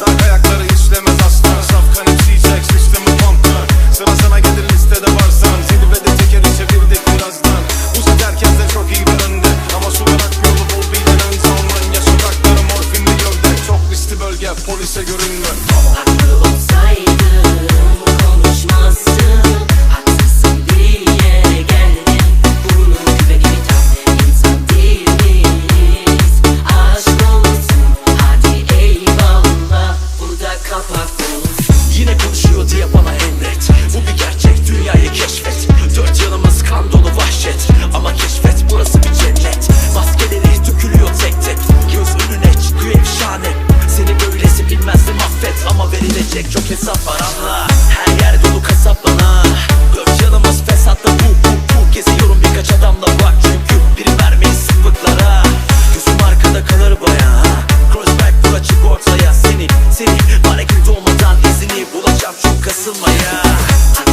Bırak ayakları işlemez aslan. Safkan MC çek sistemi gelir listede varsan Zirvede tekeri çevirdik birazdan. Uzi derken çok iyi bir önde. Ama su yolu bul bir denenze Almanya sokakları morfinli gövde. Çok riskli bölge polise görünme. Haklı olsaydı I, I, I.